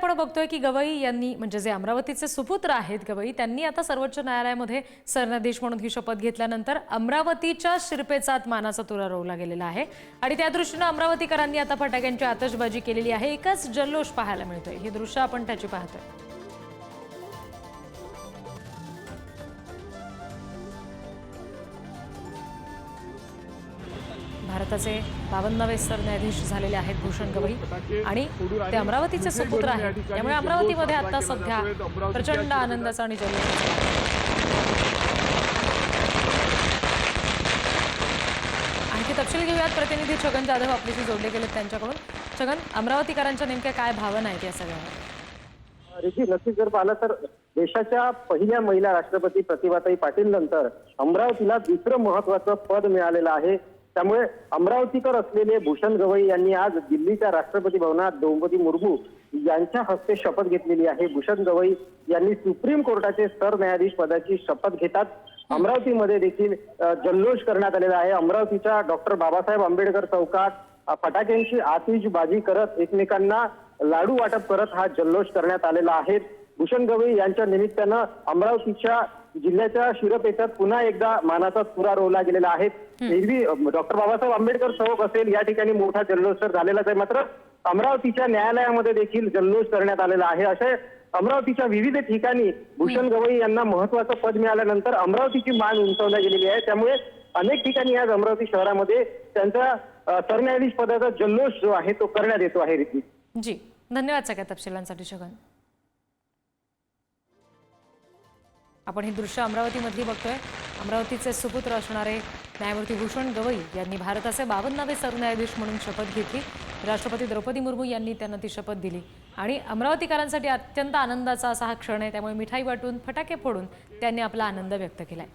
आपण बघतोय की गवई यांनी म्हणजे जे अमरावतीचे सुपुत्र आहेत गवई त्यांनी आता सर्वोच्च न्यायालयामध्ये सरन्यायाधीश म्हणून ही शपथ घेतल्यानंतर अमरावतीच्या शिरपेचात मानाचा तुरा रोवला गेलेला आहे. आणि त्या दृष्टीनं अमरावतीकरांनी आता फटाक्यांची आतषबाजी केलेली आहे. एकच जल्लोष पाहायला मिळतोय. हे दृश्य आपण त्याची पाहतोय. भारताचे बावन्नावे सरन्यायाधीश झालेले आहेत भूषण गवई. आणि ते अमरावतीचे सुपुत्र आहेत. त्यामुळे अमरावतीमध्ये आता सध्या प्रचंड आनंदाचा आणि जल आणखी तपशील घेऊयात. प्रतिनिधी छगन जाधव आपल्याशी जोडले गेलेत त्यांच्याकडून. छगन अमरावतीकरांच्या नेमक्या काय भावना आहेत या सगळ्या रिची नक्कीच जर पाहिलं तर देशाच्या पहिल्या महिला राष्ट्रपती प्रतिभाताई पाटील नंतर अमरावतीला दुसरं महत्वाचं पद मिळालेलं आहे. त्यामुळे अमरावतीकर असलेले भूषण गवई यांनी आज दिल्लीच्या राष्ट्रपती भवनात द्रौपदी मुर्मू यांच्या हस्ते शपथ घेतलेली आहे. भूषण गवई यांनी सुप्रीम कोर्टाचे सरन्यायाधीश पदाची शपथ घेतात. अमरावतीमध्ये देखील जल्लोष करण्यात आलेला आहे. अमरावतीच्या डॉक्टर बाबासाहेब आंबेडकर चौकात फटाक्यांची आतिषबाजी करत एकमेकांना लाडू वाटप करत हा जल्लोष करण्यात आलेला आहे. भूषण गवई यांच्या निमित्तानं अमरावतीच्या जिल्ह्याच्या शिरपेचात पुन्हा एकदा मानाचा तुरा रोवला गेलेला आहे. एरवी डॉक्टर बाबासाहेब आंबेडकर चौक असेल या ठिकाणी मोठा जल्लोष तर झालेलाच आहे. मात्र अमरावतीच्या न्यायालयामध्ये देखील जल्लोष करण्यात आलेला आहे. असे अमरावतीच्या विविध ठिकाणी भूषण गवई यांना महत्वाचं पद मिळाल्यानंतर अमरावतीची मान उंचावल्या गेलेली आहे. त्यामुळे अनेक ठिकाणी आज अमरावती शहरामध्ये त्यांचा सरन्यायाधीश पदाचा जल्लोष जो आहे तो करण्यात येतो आहे रिती जी. धन्यवाद सगळ्या तपशिलांसाठी छगन. आपण हे दृश्य अमरावतीमधली बघतोय. अमरावतीचे सुपुत्र असणारे न्यायमूर्ती भूषण गवई यांनी भारताचे बावन्नावे सरन्यायाधीश म्हणून शपथ घेतली. राष्ट्रपती द्रौपदी मुर्मू यांनी त्यांना ती शपथ दिली. आणि अमरावतीकरांसाठी अत्यंत आनंदाचा असा हा क्षण आहे त्यामुळे मिठाई वाटून फटाके फोडून त्यांनी आपला आनंद व्यक्त केलाय.